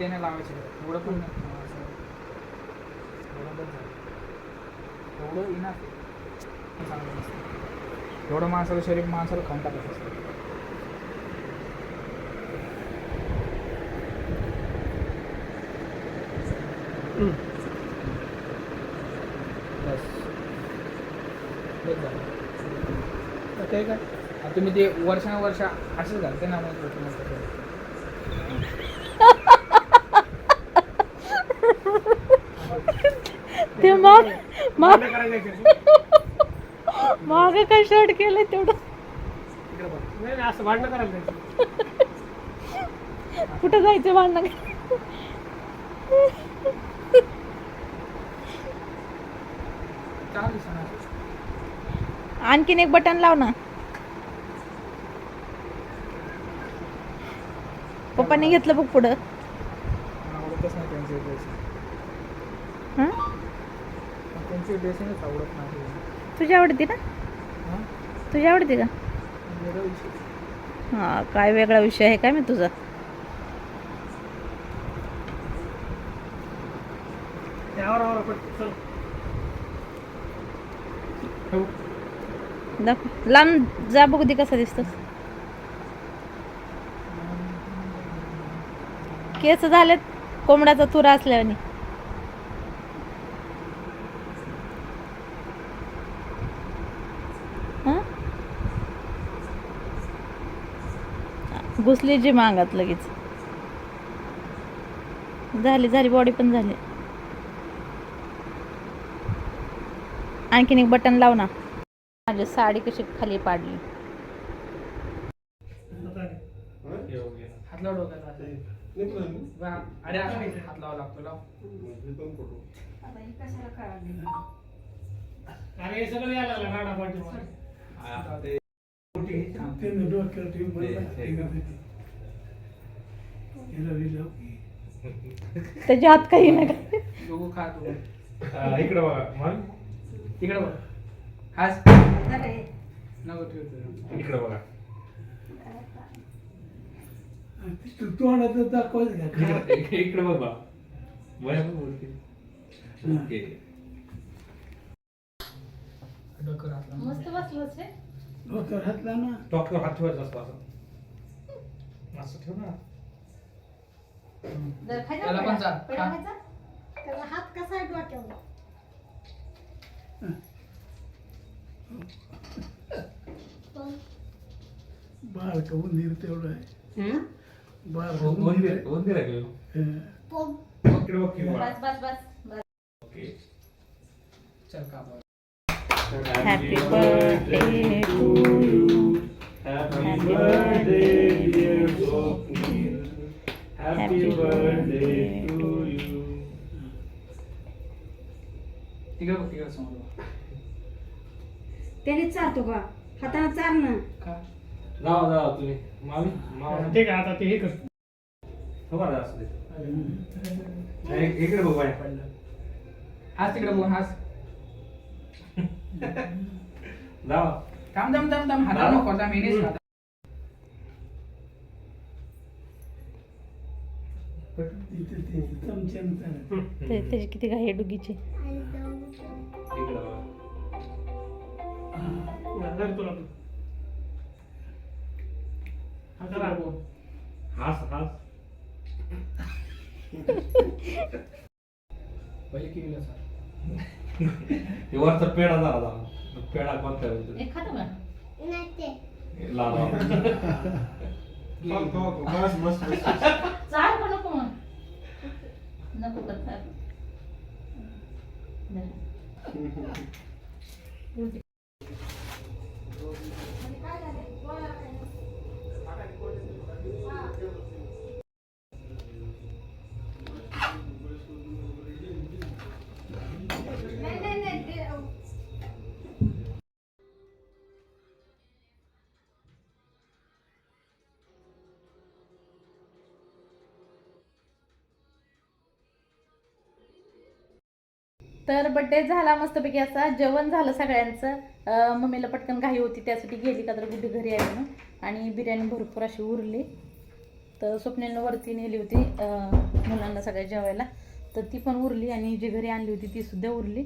ते नाही लावायचे एवढं पण नाही हा, एवढं बस झालं. एवढं इनाफ चांगलं एवढं शरीर माणसाला खाऊन टाकत असतं बस बस झालं तर काय? तुम्ही ते वर्षानुवर्ष असंच घालते ना मग. ते माग माग माग काय शर्ट केलं तेवढं असं भांडणं करायला. कुठं जायचं भांडणं. आणखीन एक बटन लाव ना पप्पांनी घेतलं बघ पुढं. मला आवडतच नाही त्यांचे ड्रेसिंग? त्यांची ड्रेसिंगच आवडत नाही तुझी आवडते ना? हां? तुझी आवडते का? वेगळा विषय. हा काय वेगळा विषय आहे काय मी तुझा? त्यावर आवर पट चल. हो दाखव. लांब जा बघू दे कसा दिसतो केस झालेत कोंबड्याचा तुरा असल्याने घुसली जी मागात लगेच. झाली झाली बॉडी पण झाली. आणखीन एक बटन लाव ना. माझी साडी कशी खाली पाडली. हात वा, अरे असं नाही, हात लावा लागतो लाव. अरे हे सगळं यायला लागलं राडा पाठी त्याच्या हात काही नाही का? दोघं खा तू. इकडे बघा. मग तिकडे बघ. हास. नको ठेवतो इकडे बघा. तोंडाचं दाखवायचं का इकडे इकडे बघ बा वया वरती. ओके डोकं हात लाव. मस्त बसलोच रे डोक्यावर हातला ना डॉक्टर हात ठेवायचा असतो असं असं ठेव ना त्याला पण चाल खा. त्याला हात कसा आहे डोक्यावर बाळ का उंदीर तेवढं आहे का उंदीर का हं. पोम इकडे बघ की बा. बस बस बस बस ओके चल का बघ. Happy birthday to you Happy Happy birthday, birthday, dear Swapnil. Happy Happy birthday birthday to to you. तिकडे बघ तिकडे समोर बघ. त्याने चालतो का हाताने चाल ना खा जावा जावा तुम्ही. मामी मामा. ठीक आहे आता ते हे कर. असू दे. इकडे बघ बाय हास तिकडे बघ हास. जावा थांब थांब थांब थांब. हाता नको थांब. इथे ते त्याची किती घाई आहे डुगीची. इकडे बघा. धर तुला हा करा तिकडे बघ. हास हास पहिले सर हे वरचा पेढा झाला. पेढा कोणता नको मग तर बड्डे झाला मस्तपैकी असा. जेवण झालं सगळ्यांचं. मम्मीला पटकन घाई होती त्यासाठी गेली का तर गुड्डी घरी आली म्हणून. आणि बिर्याणी भरपूर अशी उरली. तर स्वप्नेनं वरती नेली होती मुलांना सगळ्या जेवायला. तर ती पण उरली आणि जी घरी आणली होती ती सुद्धा उरली.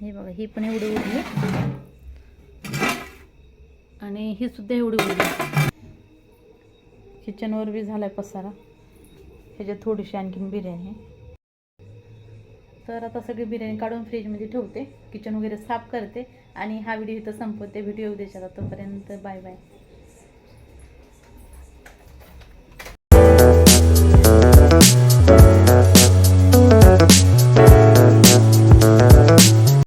हे बघा ही पण एवढी उरली. आणि ही सुद्धा एवढी उरली. किचनवर बी झालाय पसारा. ह्याच्यात थोडीशी आणखीन बिर्याणी तर आता सगळी बिर्याणी काढून फ्रीजमध्ये ठेवते. किचन वगैरे साफ करते आणि हा व्हिडिओ इथं संपवते. व्हिडिओ उद्याच्या तोपर्यंत बाय बाय.